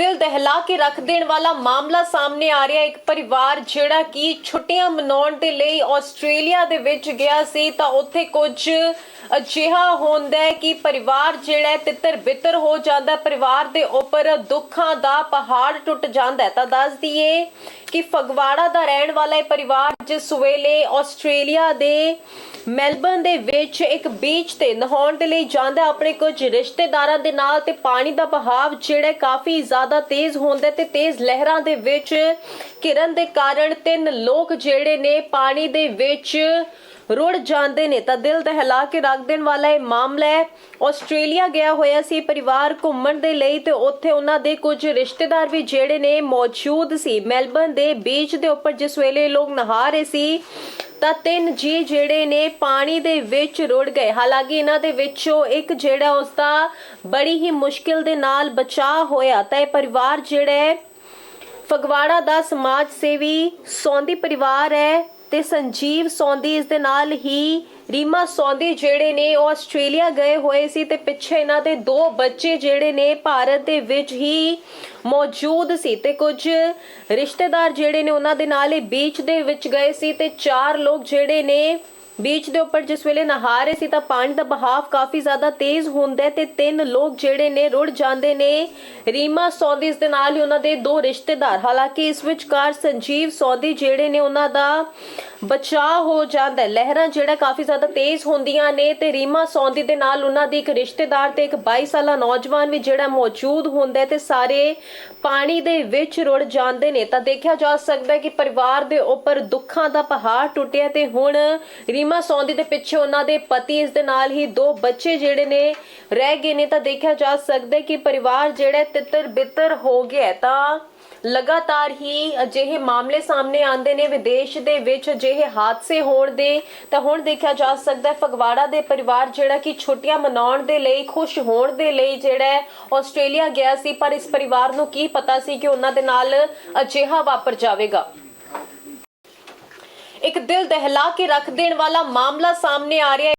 ਦਿਲ ਦਹਿਲਾ ਕੇ ਰੱਖ ਦੇਣ ਵਾਲਾ ਮਾਮਲਾ ਸਾਹਮਣੇ ਆ ਰਿਹਾ ਇੱਕ ਪਰਿਵਾਰ ਜਿਹੜਾ ਕਿ ਛੁੱਟੀਆਂ ਮਨਾਉਣ ਦੇ ਲਈ ਆਸਟ੍ਰੇਲੀਆ ਦੇ ਵਿੱਚ ਗਿਆ ਸੀ, ਤਾਂ ਉੱਥੇ ਕੁਝ ਅਜਿਹਾ ਹੁੰਦਾ ਹੈ ਕਿ ਪਰਿਵਾਰ ਜਿਹੜਾ ਤਿੱਤਰ ਬਿੱਤਰ ਹੋ ਜਾਂਦਾ ਪਰਿਵਾਰ ਦੇ ਉੱਪਰ ਦੁੱਖਾਂ ਦਾ ਪਹਾੜ ਟੁੱਟ ਜਾਂਦਾ ਤਾਂ ਦੱਸ ਦਈਏ ਕਿ ਫਗਵਾੜਾ ਦਾ ਰਹਿਣ ਵਾਲਾ ਇਹ ਪਰਿਵਾਰ ਜਿਸ ਵੇਲੇ ਆਸਟ੍ਰੇਲੀਆ ਦੇ ਮੈਲਬਨ ਦੇ ਵਿੱਚ ਇੱਕ ਬੀਚ ਤੇ ਨਹਾਉਣ ਦੇ ਲਈ ਜਾਂਦਾ, ਆਪਣੇ ਕੁਝ ਰਿਸ਼ਤੇਦਾਰਾਂ ਦੇ ਨਾਲ ਤੇ ਪਾਣੀ ਦਾ ਬਹਾਵ ਜਿਹੜਾ ਕਾਫੀ ਜ਼ਿਆਦਾ ਤੇਜ਼ ਹੁੰਦਾ ਹੈ ਤੇ ਤੇਜ਼ ਲਹਿਰਾਂ ਦੇ ਵਿੱਚ ਘਿਰਨ ਦੇ ਕਾਰਨ ਤਿੰਨ ਲੋਕ ਜਿਹੜੇ ਨੇ ਪਾਣੀ ਦੇ ਵਿੱਚ ਰੁੜ ਜਾਂਦੇ ਨੇ ਤਾਂ ਦਿਲ ਦਹਿਲਾ ਕੇ ਰੱਖ ਦੇਣ ਵਾਲਾ ਇਹ ਮਾਮਲਾ ਹੈ। ਆਸਟ੍ਰੇਲੀਆ ਗਿਆ ਹੋਇਆ ਸੀ ਪਰਿਵਾਰ ਘੁੰਮਣ ਦੇ ਲਈ ਤੇ ਉੱਥੇ ਉਹਨਾਂ ਦੇ ਕੁਝ ਰਿਸ਼ਤੇਦਾਰ ਵੀ ਜਿਹੜੇ ਨੇ ਮੌਜੂਦ ਸੀ। ਮੈਲਬਨ ਦੇ ਬੀਚ ਦੇ ਉੱਪਰ ਜਿਸ ਵੇਲੇ ਲੋਕ ਨਹਾ ਰਹੇ ਸੀ, ਤਾਂ ਤਿੰਨ ਜੀ ਜਿਹੜੇ ਨੇ ਪਾਣੀ ਦੇ ਵਿੱਚ ਰੁੜ ਗਏ। ਹਾਲਾਂਕਿ ਇਹਨਾਂ ਦੇ ਵਿੱਚੋਂ ਇੱਕ ਜਿਹੜਾ ਉਸ ਦਾ ਬੜੀ ਹੀ ਮੁਸ਼ਕਿਲ ਦੇ ਨਾਲ ਬਚਾਅ ਹੋਇਆ, ਤਾਂ ਇਹ ਪਰਿਵਾਰ ਜਿਹੜਾ ਹੈ, ਫਗਵਾੜਾ ਦਾ ਸਮਾਜ ਸੇਵੀ ਸੌਂਦੀ ਪਰਿਵਾਰ ਹੈ। ਤੇ ਸੰਜੀਵ ਸੌਂਦੀ ਇਸ ਦੇ ਨਾਲ ਹੀ ਰੀਮਾ ਸੌਂਦੀ ਜਿਹੜੇ ਨੇ ਉਹ ਆਸਟ੍ਰੇਲੀਆ ਗਏ ਹੋਏ ਸੀ ਤੇ ਪਿੱਛੇ ਇਹਨਾਂ ਦੇ ਦੋ ਬੱਚੇ ਜਿਹੜੇ ਨੇ ਭਾਰਤ ਦੇ ਵਿੱਚ ਹੀ ਮੌਜੂਦ ਸੀ ਤੇ ਕੁਝ ਰਿਸ਼ਤੇਦਾਰ ਜਿਹੜੇ ਨੇ ਉਹਨਾਂ ਦੇ ਨਾਲ ਇਹ ਬੀਚ ਦੇ ਵਿੱਚ ਗਏ ਸੀ ਤੇ ਚਾਰ ਲੋਕ ਜਿਹੜੇ ਨੇ ਬੀਚ ਦੇ ਉੱਪਰ ਜਿਸ ਵੇਲੇ ਨਹਾ ਰਹੇ ਸੀ ਤਾਂ ਪਾਣੀ ਦਾ ਬਹਾਵ ਕਾਫੀ ਜ਼ਿਆਦਾ ਤੇਜ਼ ਹੁੰਦਾ ਹੈ ਤੇ ਤਿੰਨ ਲੋਕ ਜਿਹੜੇ ਨੇ ਰੁੜ ਜਾਂਦੇ ਨੇ। ਰੀਮਾ ਸੌਦੀ ਇਸ ਦੇ ਨਾਲ ਹੀ ਉਹਨਾਂ ਦੇ ਦੋ ਰਿਸ਼ਤੇਦਾਰ। ਹਾਲਾਂਕਿ ਇਸ ਵਿਚਕਾਰ ਸੰਜੀਵ ਸੌਦੀ ਜਿਹੜੇ ਨੇ ਉਹਨਾਂ ਦਾ ਬਚਾਅ ਹੋ ਜਾਂਦਾ ਹੈ। ਲਹਿਰਾਂ ਜਿਹੜਾ ਕਾਫੀ ਜ਼ਿਆਦਾ ਤੇਜ਼ ਹੁੰਦੀਆਂ ਨੇ ਤੇ ਰੀਮਾ ਸੌਦੀ ਦੇ ਨਾਲ ਉਹਨਾਂ ਦੀ ਇੱਕ ਰਿਸ਼ਤੇਦਾਰ ਤੇ ਇੱਕ 22 ਸਾਲਾ ਨੌਜਵਾਨ ਵੀ ਜਿਹੜਾ ਮੌਜੂਦ ਹੁੰਦਾ ਹੈ ਤੇ ਸਾਰੇ ਪਾਣੀ ਦੇ ਵਿੱਚ ਰੁੜ ਜਾਂਦੇ ਨੇ। ਤਾਂ ਦੇਖਿਆ ਜਾ ਸਕਦਾ ਹੈ ਕਿ ਪਰਿਵਾਰ ਦੇ ਉੱਪਰ ਦੁੱਖਾਂ ਦਾ ਪਹਾੜ ਟੁੱਟਿਆ ਤੇ ਹੁਣ ਰੀਮਾ ਸੌਂਦੀ ਦੇ ਪਿੱਛੇ ਉਹਨਾਂ ਦੇ ਪਤੀ ਇਸ ਦੇ ਨਾਲ ਹੀ ਦੋ ਬੱਚੇ ਜਿਹੜੇ ਨੇ ਰਹਿ ਗਏ ਨੇ। ਤਾਂ ਦੇਖਿਆ ਜਾ ਸਕਦਾ ਹੈ ਕਿ ਪਰਿਵਾਰ ਜਿਹੜਾ ਤਿੱਤਰ ਬਿੱਤਰ ਹੋ ਗਿਆ ਹੈ। ਤਾਂ ਲਗਾਤਾਰ ਹੀ ਅਜਿਹੇ ਮਾਮਲੇ ਸਾਹਮਣੇ ਆਉਂਦੇ ਨੇ, ਵਿਦੇਸ਼ ਦੇ ਵਿੱਚ ਅਜਿਹੇ ਹਾਦਸੇ ਹੋਣ ਦੇ, ਤਾਂ ਹੁਣ ਦੇਖਿਆ ਜਾ ਸਕਦਾ ਫਗਵਾੜਾ ਦੇ ਪਰਿਵਾਰ ਜਿਹੜਾ ਕਿ ਛੁੱਟੀਆਂ ਮਨਾਉਣ ਦੇ ਲਈ, ਖੁਸ਼ ਹੋਣ ਦੇ ਲਈ ਜਿਹੜਾ ਆਸਟ੍ਰੇਲੀਆ ਗਿਆ ਸੀ, ਪਰ ਇਸ ਪਰਿਵਾਰ ਨੂੰ ਕੀ ਪਤਾ ਸੀ ਕਿ ਉਹਨਾਂ ਦੇ ਨਾਲ ਅਜਿਹਾ ਵਾਪਰ ਜਾਵੇਗਾ। ਇੱਕ ਦਿਲ ਦਹਿਲਾ ਕੇ ਰੱਖ ਦੇਣ ਵਾਲਾ ਮਾਮਲਾ ਸਾਹਮਣੇ ਆ ਰਿਹਾ